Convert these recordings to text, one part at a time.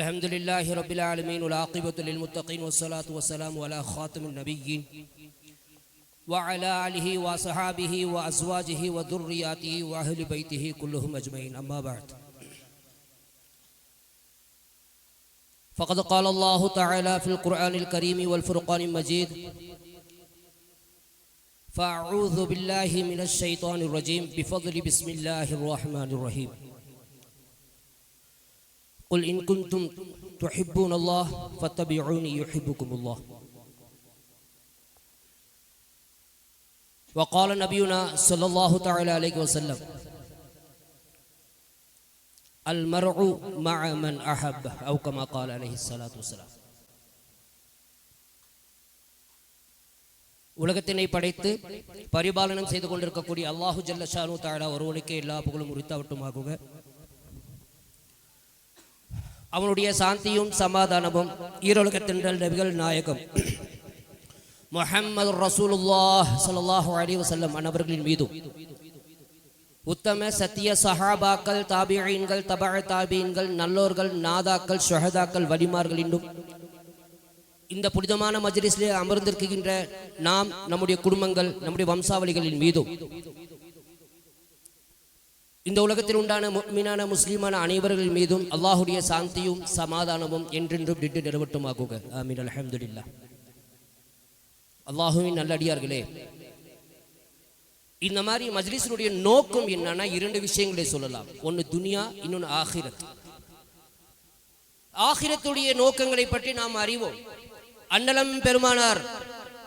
الحمد لله رب العالمين والعاقبة للمتقين والصلاة والسلام على خاتم النبيين وعلى آله وصحابه وأزواجه وذرياته وأهل بيته كلهم أجمعين. أما بعد. فقد قال الله تعالى في القرآن الكريم والفرقان المجيد فأعوذ بالله من الشيطان الرجيم. بفضل بسم الله الرحمن الرحيم. قل إن كنتم تحبون الله فاتبعوني يحبكم الله وقال نبينا صلى الله تعالى عليه وسلم المرء مع من أحب أو كما قال عليه الصلاة والسلام உலகத்தினை படைத்து பரிபாலனம் செய்து கொண்டிருக்கக்கூடிய அல்லாஹு ஜல்ல ஷானு தாழா ஒருவனுக்கே எல்லா புகழும் உரித்தாவட்டுமாகுக அவனுடைய சாந்தியும் சமாதானமும் ஈரோலகத்தின்றல் நபிகள் நாயகம். முஹம்மது ரசூலுல்லாஹ் ஸல்லல்லாஹு அலைஹி வஸல்லம் அன்னவர்களின் மீதும் உத்தம சத்திய சஹாபாக்கள் தாபியீன்கள் தபஅ தாபியீன்கள் நல்லோர்கள் நாதாக்கள் ஷஹதாக்கள் வலிமார்கள் இன்னும். இந்த புனிதமான மஜ்லிஸிலே அமர்ந்திருக்கின்ற நாம் நம்முடைய குடும்பங்கள் நம்முடைய வம்சாவளிகளின் மீதும். இந்த உலகத்தில் உண்டான மீனான முஸ்லீமான அனைவர்கள் மீதும் அல்லாஹுடைய சாந்தியும் சமாதானமும் என்றென்றும் நின்று நிறுவட்டுமாகுக. ஆமீன். அல்ஹம்துலில்லாஹ். அல்லாஹுவின் நல்லடியார்களே இந்த மாதிரி மஜ்லிஸினுடைய நோக்கம் என்னன்னா இரண்டு விஷயங்களை சொல்லலாம். ஒன்று துனியா இன்னொன்று ஆகிரத். ஆகிரத்துடைய நோக்கங்களை பற்றி நாம் அறிவோம். அன்னலம் பெருமானார்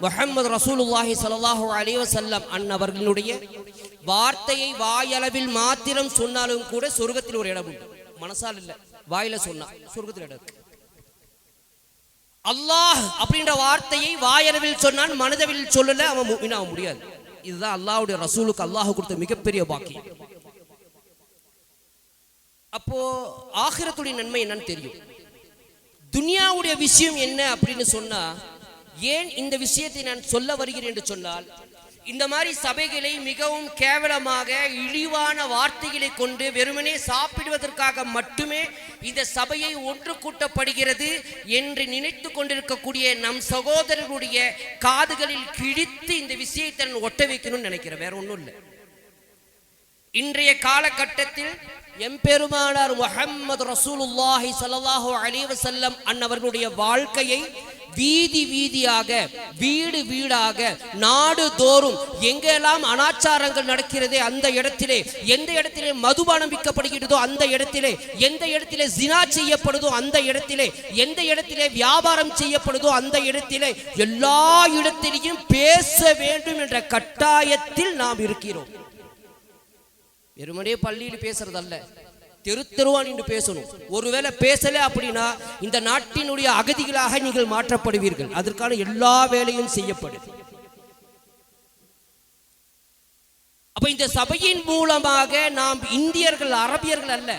முஹம்மது ரசூலுல்லாஹி ஸல்லல்லாஹு அலைஹி வஸல்லம் அன்னவர்களுடைய வார்த்தையை வாயளவில் மாத்திரம் சொன்னாலும் கூட சொர்க்கத்தில் ஒரு இடம் உண்டு. மனசால் இல்ல. வாயில சொன்னா சொர்க்கத்தில் இடம் அல்லாஹ் அப்படின்ற வார்த்தையை வாயளவில் சொன்னான் மனதவில் சொல்லல அவன் ஆக முடியாது. இதுதான் அல்லாஹுடைய ரசூலுக்கு அல்லாஹ் கொடுத்த மிகப்பெரிய பாக்கியம் அப்போ ஆகிரத்துடைய நன்மை என்னன்னு தெரியும். துனியாவுடைய விஷயம் என்ன அப்படின்னு சொன்னா ஏன் இந்த விஷயத்தை நான் சொல்ல வருகிறேன் என்று சொன்னால் இந்த மாதிரி சபைகளை மிகவும் கேவலமாக இழிவான வார்த்தைகளை கொண்டு வெறுமனே சாப்பிடுவதற்காக மட்டுமே இந்த சபையை ஒன்று கூட்டப்படுகிறது என்று நினைத்து கொண்டிருக்கக்கூடிய நம் சகோதரர்களுடைய காதுகளில் கிழித்து இந்த விஷயத்தை ஒட்ட வைக்கணும்னு நினைக்கிறேன். வேற ஒன்றும் இல்லை. இன்றைய காலகட்டத்தில் எம்பெருமானார் முகமது ரசூலுல்லாஹி ஸல்லல்லாஹு அலைஹி அன்னவர்களுடைய வாழ்க்கையை வீதி வீதியாக வீடு வீடாக நாடு தோறும் எங்கெல்லாம் அனாச்சாரங்கள் நடக்கிறதே அந்த இடத்திலே எந்த இடத்திலே மதுபானம் விற்கப்படுகிறதோ அந்த இடத்திலே எந்த இடத்திலே ஜினா செய்யப்படுதோ அந்த இடத்திலே எந்த இடத்திலே வியாபாரம் செய்யப்படுதோ அந்த இடத்திலே எல்லா இடத்திலையும் பேச வேண்டும் என்ற கட்டாயத்தில் நாம் இருக்கிறோம். வெறுமனே பள்ளியில் பேசுறதல்ல. தெரு தெருவா நின்று பேசணும். ஒருவேளை பேசல அப்படின்னா இந்த நாட்டினுடைய அகதிகளாக நீங்கள் மாற்றப்படுவீர்கள். அதற்கான எல்லா வேலையும் செய்யப்படும் அப்ப இந்த சபையின் மூலமாக நாம் இந்தியர்கள் அரபியர்கள் அல்ல.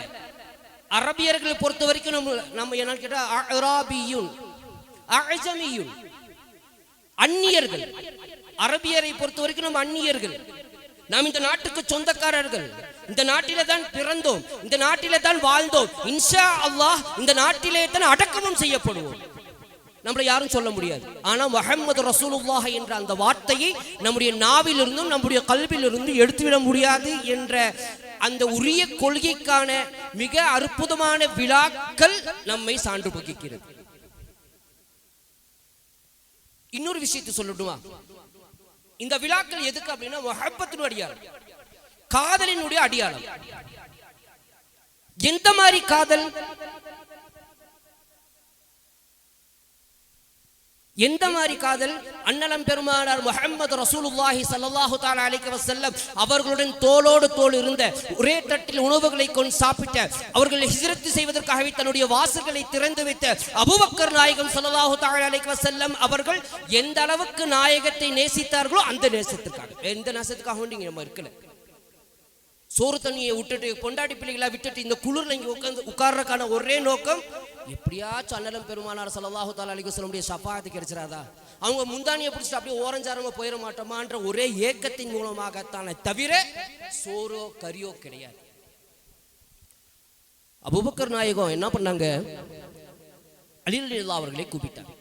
அரபியர்களை பொறுத்த வரைக்கும் நம்ம நம்ம என்ன கேட்டா அந்நியர்கள். அரபியரை பொறுத்த வரைக்கும் நம்ம அந்நியர்கள். நாம் இந்த நாட்டுக்கு சொந்தக்காரர்கள். இந்த நாட்டில தான் பிறந்தோம் இந்த நாட்டில தான் வாழ்ந்தோம். இன்ஷா அல்லாஹ் இந்த நாட்டிலே தான் அடக்கமும் செய்யப்படுவோம். நம்மளை யாரும் சொல்ல முடியாது. ஆனா முகமது ரசூலுல்லாஹ் என்ற அந்த வார்த்தையை நம்முடைய நாவிலிருந்தும் நம்முடைய கல்வியிலிருந்தும் எடுத்துவிட முடியாது என்ற அந்த உரிய கொள்கைக்கான மிக அற்புதமான விழாக்கள் நம்மை சான்று பகிக்கிறது இன்னொரு விஷயத்தை சொல்லட்டுமா? இந்த விழாக்கள் எதுக்கு அப்படின்னா மொஹப்பத்தின் காதலினுடைய அடியாளம். எந்த மாதிரி காதல்? எந்த மாதிரி காதல்? அன்னலம் பெருமானார் முகமது ரசூலுல்லாஹி சல்லாஹு தாலா அலைஹி வஸல்லம் அவர்களுடன் தோளோடு தோல் இருந்த ஒரே தட்டில் உணவுகளை கொண்டு சாப்பிட்ட அவர்களை ஹிஜ்ரத் செய்வதற்காகவே தன்னுடைய வாசல்களை திறந்து வைத்த அபுபக்கர் நாயகம் சல்லாஹு தாலா அலைஹி செல்லம் அவர்கள் எந்த அளவுக்கு நாயகத்தை நேசித்தார்களோ அந்த நேசத்துக்காக. எந்த நேசத்துக்காக நீங்க நம்ம இருக்கல. சோறு தண்ணியை விட்டுட்டு பொண்டாட்டி பிள்ளைகளா விட்டுட்டு இந்த குளிர்ல இங்கே உட்காந்து உட்கார்றதுக்கான ஒரே நோக்கம் எப்படியாச்சும் அண்ணலம் பெருமானார் ஸல்லல்லாஹு தஆலா அலைஹி வஸல்லம் ஷஃபாஅத்து கிடைச்சிடாதா அவங்க முந்தானியை பிடிச்சிட்டு அப்படியே ஓரஞ்சாரமா போயிட மாட்டோமான்ற ஒரே ஏக்கத்தின் மூலமாகத்தானே தவிர சோறோ கரியோ கிடையாது. அபூபக்கர் நாயகம் என்ன பண்ணாங்க? அலிரலில்லா அவர்களை கூப்பிட்டாங்க.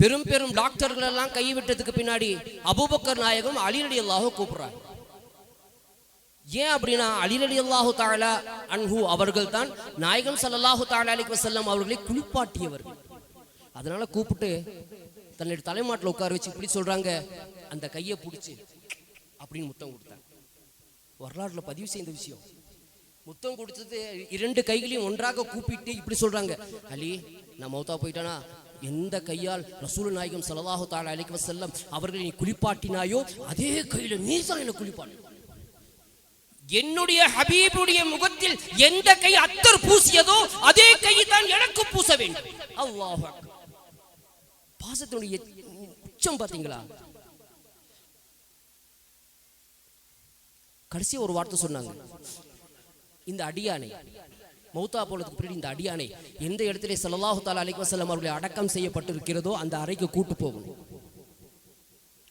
பெரும் பெரும் டாக்டர்கள் எல்லாம் கைவிட்டதுக்கு பின்னாடி அபூபக்கர் நாயகம் அலிரலி அல்லாஹ் கூப்பிடுறாங்க ஏன் அப்படின்னா அலிரலி அல்லாஹு தாலா அன்ஹு அவர்கள் தான் நாயகம் சல்லாஹு தாலா அலைஹி வசல்லம் அவர்களை குளிப்பாட்டியவர்கள். அதனால கூப்பிட்டு தன்னுடைய தலைமாட்டில் உட்கார வச்சு இப்படி சொல்றாங்க அந்த கையை பிடிச்சி அப்படின்னு முத்தம் கொடுத்தாங்க. வரலாற்றுல பதிவு செய்த விஷயம். முத்தம் கொடுத்தது இரண்டு கைகளையும் ஒன்றாக கூப்பிட்டு இப்படி சொல்றாங்க அலி நான் மௌத்தா போயிட்டானா? எந்த கையால் ரசூல் நாயகம் ஸல்லல்லாஹு தஆலா அழைக்க வஸல்லம் அவர்களை நீ குளிப்பாட்டினாயோ அதே கையில நீ தான் என்ன குளிப்பாட்டு என்னுடைய ஹபீபுடைய முகத்தில் எந்த கை அத்தர் பூசியதோ அதே கை தான் எனக்கு பூச வேண்டும். அல்லாஹ் பாசத்தினுடைய உச்சம் பாத்தீங்களா கடைசி ஒரு வார்த்தை சொன்னாங்க. இந்த அடியானை மௌத்தா போனதுக்கு பின்னாடி இந்த அடியானை எந்த இடத்திலே சல்லாஹு தாலா அலைக்கு வசலம் அவர்களை அடக்கம் செய்யப்பட்டிருக்கிறதோ அந்த அறைக்கு கூட்டு போகணும்.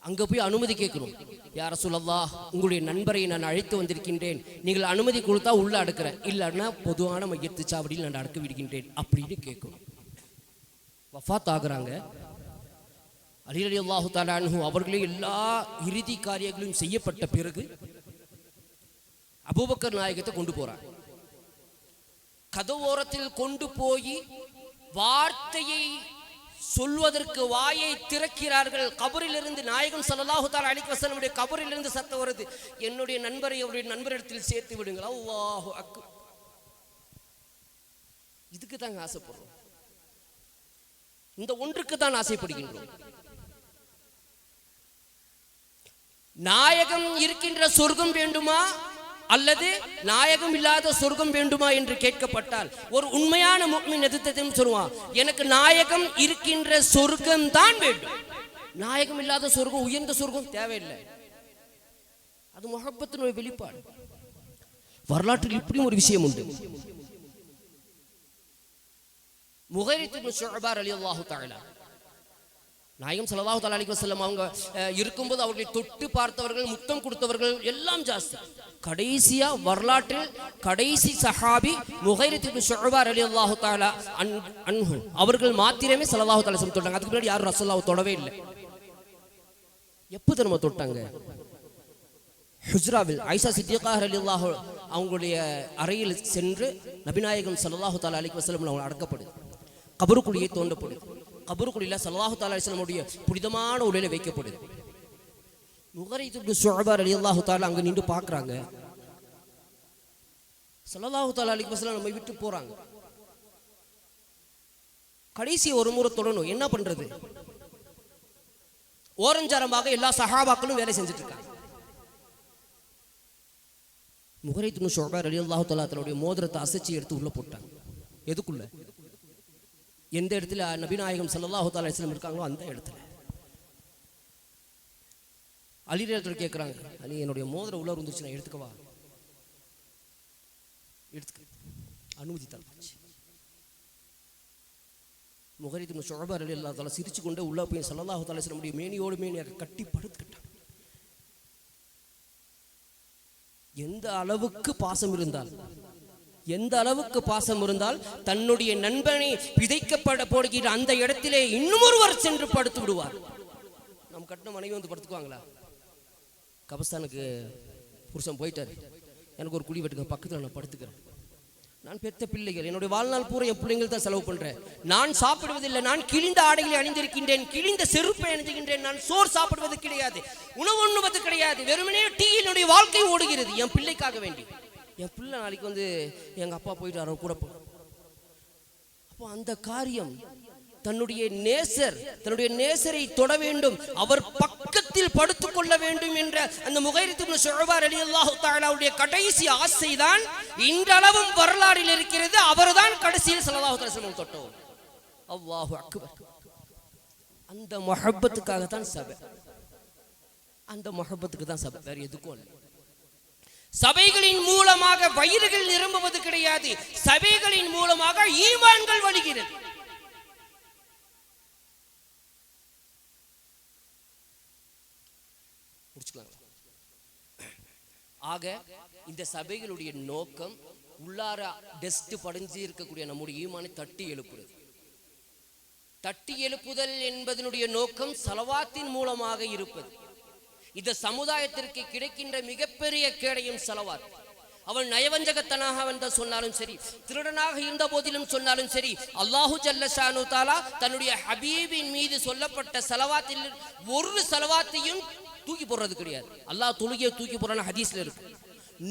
அங்க போய் அனுமதி கேட்கணும் யார சொல்லல்லா உங்களுடைய நண்பரை நான் அழைத்து வந்திருக்கின்றேன். நீங்கள் அனுமதி கொடுத்தா உள்ள அடுக்கிறேன். இல்லைன்னா பொதுவான மையத்து சாவடியில் நான் அடக்க விடுகின்றேன். அப்படின்னு கேட்கணும் வஃபாத் ஆகுறாங்க. அலிரலி அல்லாஹு தாலானு அவர்களே எல்லா இறுதி காரியங்களும் செய்யப்பட்ட பிறகு அபூபக்கர் நாயகத்தை கொண்டு போறாங்க. கதவோரத்தில் கொண்டு போய் வார்த்தையை சொல்வதற்கு வாயை திறக்கிறார்கள். கபரிலிருந்து நாயகம் ஸல்லல்லாஹு தஆலா அலைஹி வஸல்லமுடைய கபரிலிருந்து சத்தம் வருது. என்னுடைய நண்பரை அவருடைய நண்பரிடத்தில் சேர்த்து விடுங்கள். அவ்வாஹு அக்கு இதுக்கு தாங்க ஆசைப்படுறோம். இந்த ஒன்றுக்கு தான் ஆசைப்படுகின்றோம். நாயகம் இருக்கின்ற சொர்க்கம் வேண்டுமா? அல்லது நாயகம் இல்லாத சொர்க்கம் வேண்டுமா என்று கேட்கப்பட்டால் ஒரு உண்மையான முக்மின் எதிர்த்ததையும் சொல்லுவான் எனக்கு நாயகம் இருக்கின்ற சொர்க்கம் தான் வேண்டும். நாயகம் இல்லாத சொர்க்கம் உயர்ந்த சொர்க்கம் தேவையில்லை. அது முகப்பத்தினுடைய வெளிப்பாடு. வரலாற்றில் இப்படியும் ஒரு விஷயம் உண்டு. முகைரித்து அலி அல்லாஹு தஆலா நாயகம் ஸல்லல்லாஹு தஆலா அலைஹி அவங்க இருக்கும்போது அவர்களை தொட்டு பார்த்தவர்கள் முத்தம் கொடுத்தவர்கள் எல்லாம் ஜாஸ்தி. கடைசியா வரலாற்றில் கடைசி சஹாபி முகைரித்து அலி அல்லாஹு தாலா அன் அன்ஹு. அவர்கள் மாத்திரமே ஸல்லல்லாஹு தலை வஸல்லம் தொட்டாங்க. அதுக்கு முன்னாடி யாரும் ரசல்லாவை தொடவே இல்லை. எப்போ திரும்ப தொட்டாங்க? ஹுஜ்ராவில் ஐசா அலி அல்லாஹோ அவங்களுடைய அறையில் சென்று நபிநாயகம் ஸல்லல்லாஹு தஆலா அலிக்கு செல்லும் அவங்க அடக்கப்படுது. கபருக்குள்ளேயே தோண்டப்படுது. கபருக்குழியில சல்லாஹு தஆலா புனிதமான உடலில் வைக்கப்படுது. முகரைத் இப்னு அலி அல்லாஹு தாலா அங்கே நின்று பார்க்குறாங்க. சல்லாஹு தாலா அலைஹி வஸல்லம் நம்ம விட்டு போகிறாங்க கடைசி ஒரு முறை தொடணும். என்ன பண்ணுறது ஓரஞ்சாரமாக எல்லா சஹாபாக்களும் வேலை செஞ்சுட்டு இருக்காங்க. முகரைத்து ஷோபா அலி அல்லாஹு தலா தன்னுடைய மோதிரத்தை அசைச்சு எடுத்து உள்ள போட்டாங்க. எதுக்குள்ள? எந்த இடத்துல நபிநாயகம் ஸல்லல்லாஹு தாலிஸ்லம் இருக்காங்களோ அந்த இடத்துல. அலி இடத்துல கேட்குறாங்க அலி என்னுடைய மோதிர உள்ள இருந்துச்சு நான் எடுத்துக்கவா எடுத்துக்க. அனுமதி தரப்பாச்சு முகரித்து ஷோபா அலி அல்லா தலா சிரிச்சு கொண்டு உள்ள போய் ஸல்லல்லாஹு தஆலா அலைஹி மேனியோடு மேனியாக கட்டி படுத்துக்கிட்டாங்க எந்த அளவுக்கு பாசம் இருந்தால் எந்த அளவுக்கு பாசம் இருந்தால் தன்னுடைய நண்பனை விதைக்கப்பட போடுகிற அந்த இடத்திலே இன்னும் ஒருவர் சென்று படுத்து விடுவார். நம்ம கட்டின மனைவி வந்து படுத்துக்குவாங்களா? கபஸ்தானுக்கு புருஷன் போயிட்டார். எனக்கு ஒரு குழி வெட்டுங்க பக்கத்தில் நான் படுத்துக்கிறேன். நான் பெத்த பிள்ளைகள் என்னுடைய வாழ்நாள் பூரா என் பிள்ளைங்கள் தான் செலவு பண்ணுறேன் நான் சாப்பிடுவதில்லை நான் கிழிந்த ஆடைகளை அணிந்திருக்கின்றேன் கிழிந்த செருப்பை அணிந்திருக்கின்றேன் நான் சோறு சாப்பிடுவது கிடையாது உணவு உண்ணுவது கிடையாது வெறுமனே டீ என்னுடைய வாழ்க்கை ஓடுகிறது என் பிள்ளைக்காக வேண்டி. என் பிள்ளை நாளைக்கு வந்து எங்க அப்பா போயிட்டு அவர் கூட போ. அப்போ அந்த காரியம் தன்னுடைய நேசர் தன்னுடைய நேசரை தொட வேண்டும் அவர் பக்கத்தில் படுத்துக் கொள்ள வேண்டும் என்ற அந்த முகைரித்து சுழவார் அலி அல்லாஹு தாலாவுடைய கடைசி ஆசைதான் இன்றளவும் வரலாறில் இருக்கிறது அவர்தான் கடைசியில் ஸல்லல்லாஹு அலைஹி தொட்டோம் தொட்டவர். அல்லாஹு அக்பர். அந்த முஹப்பத்துக்காக தான் சபை. அந்த மொஹப்பத்துக்கு தான் சபை. வேற எதுக்கும் இல்லை. சபைகளின் மூலமாக வயிறுகள் நிரம்புவது கிடையாது. சபைகளின் மூலமாக ஈமான்கள் வழிகிறது. ஆக இந்த சபைகளுடைய நோக்கம் உள்ளார டெஸ்ட் படிஞ்சு இருக்கக்கூடிய நம்முடைய ஈமானை தட்டி எழுப்புறது. தட்டி எழுப்புதல் என்பதனுடைய நோக்கம் செலவாத்தின் மூலமாக இருப்பது. இந்த சமுதாயத்திற்கு கிடைக்கின்ற மிகப்பெரிய கேடையும் செலவார் அவன் நயவஞ்சகத்தனாக வந்த சொன்னாலும் சரி திருடனாக இருந்த போதிலும் சொன்னாலும் சரி அல்லாஹு ஜல்லஷானு தாலா தன்னுடைய ஹபீபின் மீது சொல்லப்பட்ட செலவாத்தில் ஒரு செலவாத்தையும் தூக்கி போடுறது கிடையாது. அல்லாஹ் தொழுகையை தூக்கி போடுறான்னு ஹதீஸ்ல இருக்கு.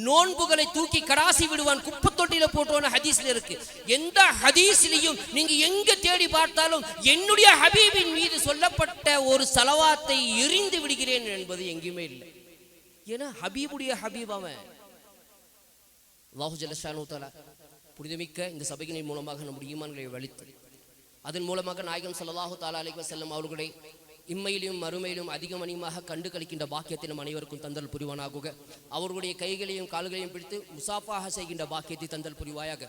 நோன்புகளை தூக்கி கடாசி விடுவான் குப்பை தொட்டியில போட்டோன்னு ஹதீஸ்ல இருக்கு. எந்த ஹதீஸ்லையும் நீங்க எங்க தேடி பார்த்தாலும் என்னுடைய ஹபீபின் மீது சொல்லப்பட்ட ஒரு சலவாத்தை எரிந்து விடுகிறேன் என்பது எங்கேயுமே இல்லை. ஏன்னா ஹபீபுடைய ஹபீப் அவன். லாஹு ஜல்லஷானு தலா புனிதமிக்க இந்த சபைகளின் மூலமாக நம்முடைய ஈமான்களை வலித்து அதன் மூலமாக நாயகம் சல்லாஹு தாலா அலைஹி செல்லும் அவர்களை இம்மையிலும் மறுமையிலும் அதிகம் அதிகமாக கண்டு கழிக்கின்ற பாக்கியத்தை நம் அனைவருக்கும் தந்தல் புரிவானாகுக அவர்களுடைய கைகளையும் கால்களையும் பிடித்து முசாஃபாக செய்கின்ற பாக்கியத்தை தந்தல் புரிவாயாக.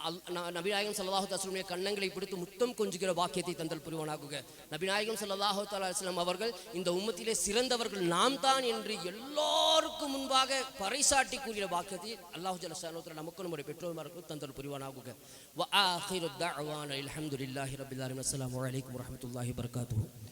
அல் நபிநாயகம் சல்லாஹு அலைஹி கண்ணங்களை கன்னங்களை பிடித்து முத்தம் கொஞ்சுகிற பாக்கியத்தை தந்தல் புரிவானாகுக நபிநாயகம் சல்லாஹு அலைஹி அவர்கள் இந்த உம்மத்திலே சிறந்தவர்கள் நாம் தான் என்று எல்லாருக்கும் முன்பாக பறைசாட்டி கூறிய பாக்கியத்தை அல்லாஹ் ஜல்லஷானு நமக்கு நம்முடைய பெற்றோர்மாருக்கும் தந்தல் புரிவானாகுக வ ஆஹிரு அஸ்லாம் வலைக்கம் வரமத்துல்லாஹி ஆலமீன்